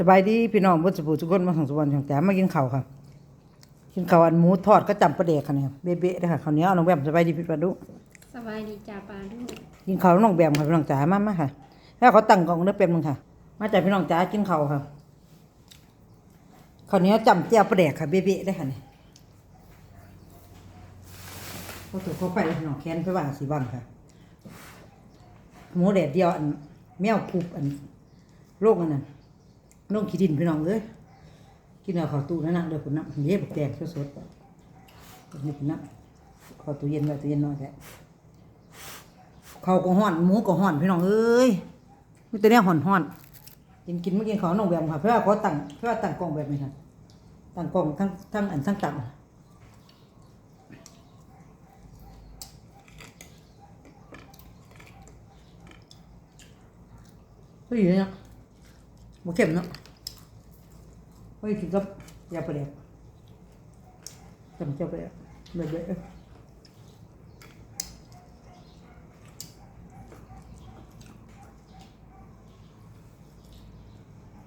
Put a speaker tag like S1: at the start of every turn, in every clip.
S1: สบายดีพี่น้องบุษบูทุกคนมาของสุวรรณของแจ๋มากินข้าวค่ะกินข้าวอันหมูทอดก็จำประเดกค่ะเนี่ยเบ๊ะๆเลยค่ะข้าวเหนียวเอาน้องแบมสบายดีพี่ปลาดุ
S2: สบายดีจ่าปลาด้วย
S1: กินข้าวน้องแบมค่ะพี่น้องจ๋ามามาค่ะแล้วเขาตั้งกล่องเนื้อเป็นมึงค่ะ มาจากพี่น้องจ๋ากินข้าวค่ะข้าวเหนียวจำเจียวประเดกค่ะเบ๊ะๆเลยค่ะเนี่ยเขาถูกเขาไปพี่น้องแค้นไปว่าสีบังค่ะ หมูแดดเดียวอันแมวคูบอันโรคอันนั้น โรคขี้ดินพี่น้องเอ้ยกินเอาข้าวตู้นั่นนะเดี๋ยวคุณน้ำเย็บแตกสดๆนี่คุณน้ำข้าวตู้เย็นไว้ตู้เย็นน้อยแท้ข้าวก็ห้อนหมูก็ห้อนพี่น้องเอ้ยมีแต่เนี่ยห้อนห้อนกินกินไม่กินข้าวน้องแบบค่ะเพื่อขาตั้งเพื่อตั้งกล้องแบบนี้ค่ะตั้งกล้องทั้งทั้งอันทั้งต่ำเฮ้ยเนี่ยบ่เข้มเนาะ เฮ้ยกินกับยาปลาแดกจำเจ้าไปแล้วเบ็ดเบ็ดเอ้ย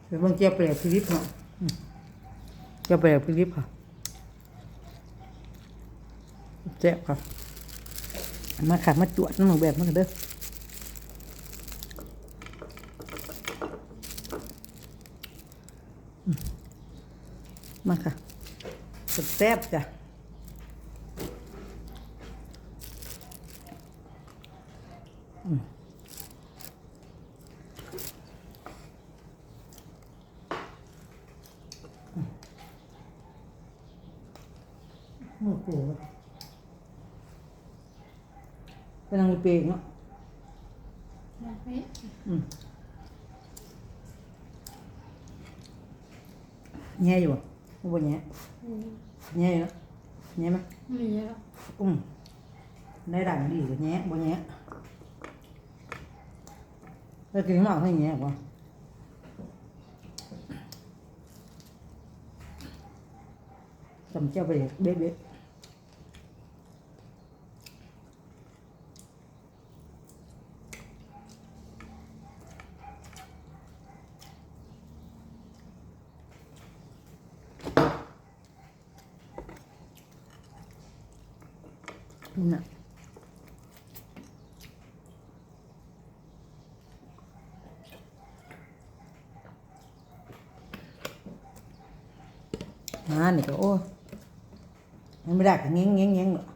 S1: เดี๋ยวมันเจ้าปลาแดกพิลิปเนาะอืมเจ้าปลาแดกพิลิปค่ะแซ่บค่ะมาค่ะมาจวดน้องแบบมันก็เด้อ มาค่ะแซ่บจ้ะอืมมือปูเป็นนางเปรกเนาะ
S2: เฮ้ย
S1: อืมแง่อยู่บ่บ่แง่
S2: อืม
S1: แง่อยู่เนาะ แง่ไหม
S2: ไม่เยอะ
S1: อืมได้ดังดีกว่าแง่บ่แง่แล้วกินมากให้แง่กว่าจำเจ้าไปเบ๊ะเบ๊ะนี่น่ะมานี่ก็โอ้ยมันไม่ได้ก็เงี้ยงเงี้ยงเงี้ยงหรอก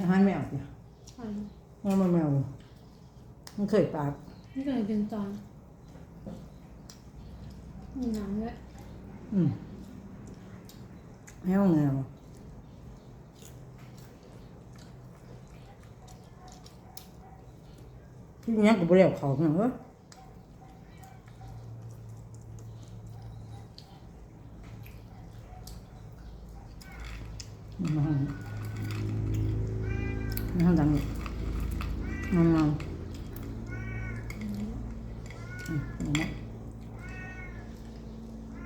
S1: อาหารแมวจ้ะ
S2: ใช่
S1: แมวมันแมวมันเคยปาก
S2: ไม่เคยกินจานมีหนังด้วย
S1: อืมแมวแมวที่นี้ก็บ่ได้เอาเขาเนาะเว้ยมาห้องมาห้องดังนี่งงงอืมเอามา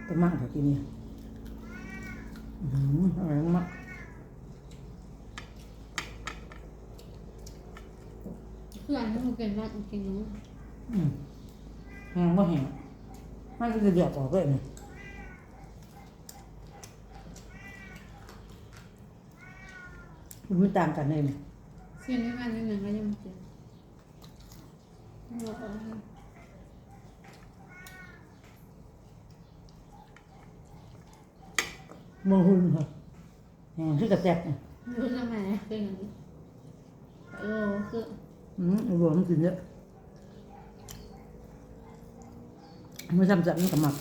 S1: แต่มากกว่ากินเนี่ยอืมอร่อยมาก
S2: เพื่อนที่เขากินมากกินน้อง
S1: อืมแห้งบ่แห้งมันก็จะเดือดออกเลยนี่มันไม่ต่างกันเลยนี่
S2: เสียงนี้กันนิดหนึ่งก็ยังไม่กินเอาเอาเอา
S1: โมหุ่นค่ะแห้งคือกระแจกเนี่ย
S2: รู้ทำไมคืออย่างนี้โอ้คือ
S1: อืมรวมนกินเยอะไม่จำจัดมันกับหมัก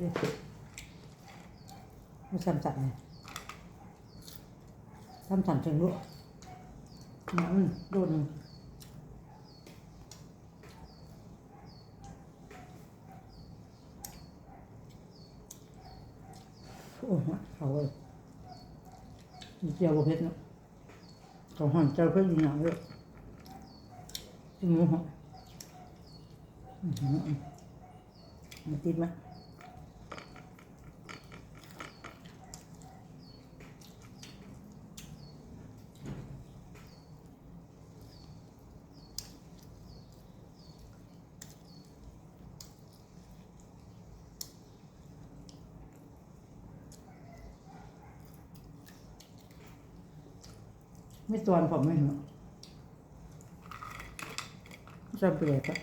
S1: ด้วยไม่ซ้ำสัตว์เลยซ้ำสัตว์เชิงด้วยน้ำมันโดนโอ้โหเขาเลยเจียวเพชรเนาะเขาหั่นเจ้าเพื่อนอยู่หนังเลยจริงเหรออือหือมันติดไหม ไม่ตอนผมไม่เห็นจะเปลี่ยนปะ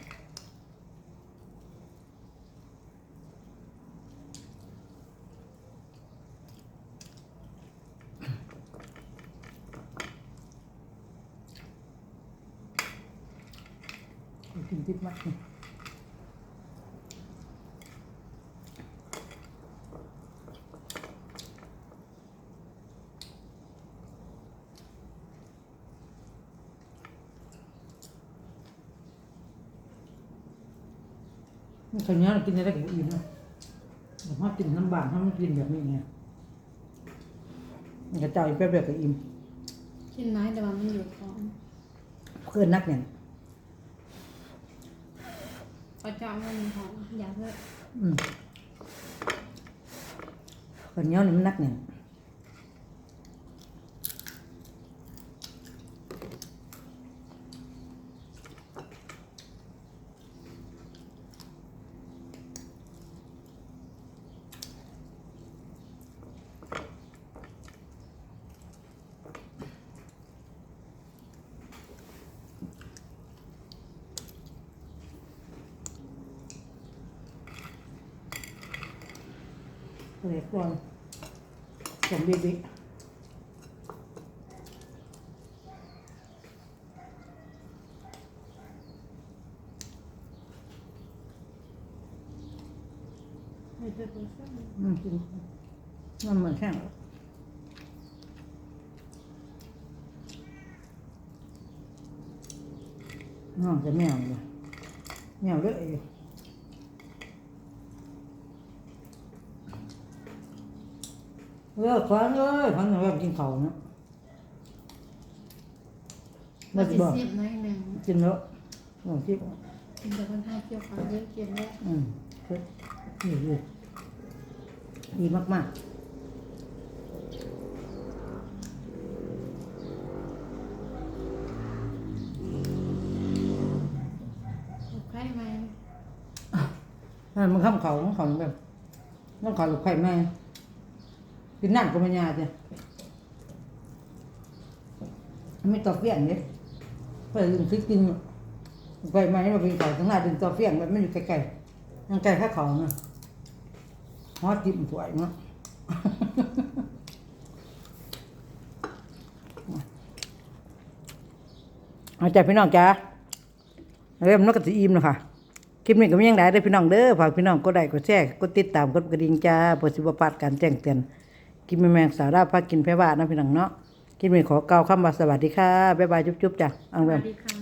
S1: กินติดมาก เลยมันขยันกินอะไรกับอิ่มนะแต่ถ้ากินน้ำบานถ้ามันกินแบบนี้ไงมันกระจายแป๊บเดียวก็อิ่ม
S2: กินไม้แต่ว่ามันอยู่ท้อง
S1: เพื่อนนักเนี่ย
S2: พอเจาะมันท้องอยากเลย
S1: อืมคนเหนี้ยวนี่มันนักเนี่ย เล็กก่อนสมบีบี
S2: ไม่เคยเปิดเครื่อง
S1: อืมกินมันเหมือนแข้งน้องจะแมว เลยแมวเลยเลิกฟังเลยฟังหน่อยว่ากินเขาวเนาะ
S2: มั
S1: ไม่
S2: น
S1: จะ
S2: จะ
S1: บอก
S2: เสียบหน้อยหนึ่ง
S1: กินแล้วลองคิด
S2: กินแต่คนไทยเกี่ยวกับเรื่องเกี่ยวแล้ว
S1: อืมนี่ดีดีมาก
S2: ลูกไข่ไหม
S1: ๆนั่นมันข้ามเขาของเขาแบบต้องเขาลูกไข่แม่ กินนั่นก็ไม่ยากจ้ะไม่ตอกเฟี้ยงเนี่ยเพื่อลืมคิดกินลูกไข่แม่มาเป็นเขาทั้งหน้าดึงตอกเฟี้ยงแบบไม่อยู่ไกลๆยังไกลแค่เขาเนาะฮอตจิ้มสวยเนาะเอาใจพี่น้องจ้าเริ่มนกกระสีอิ่มแล้วค่ะคลิปนี้ก็มียังไงได้พี่น้องเด้อฝากพี่น้องกดไลค์กดแชร์กดติดตามกดกระดิ่งจ้าเพื่อสิบพลาดการแจ้งเตือน กินแมงสาราพากินแพ้ว่านะพี่น้องเนาะคลิปนี้ขอกล่าวคำว่าสวัสดีค่ะ บ๊ายบายจุ๊บๆจ้ะอัง
S2: ส
S1: เร
S2: วั
S1: ม
S2: สดีค่ะ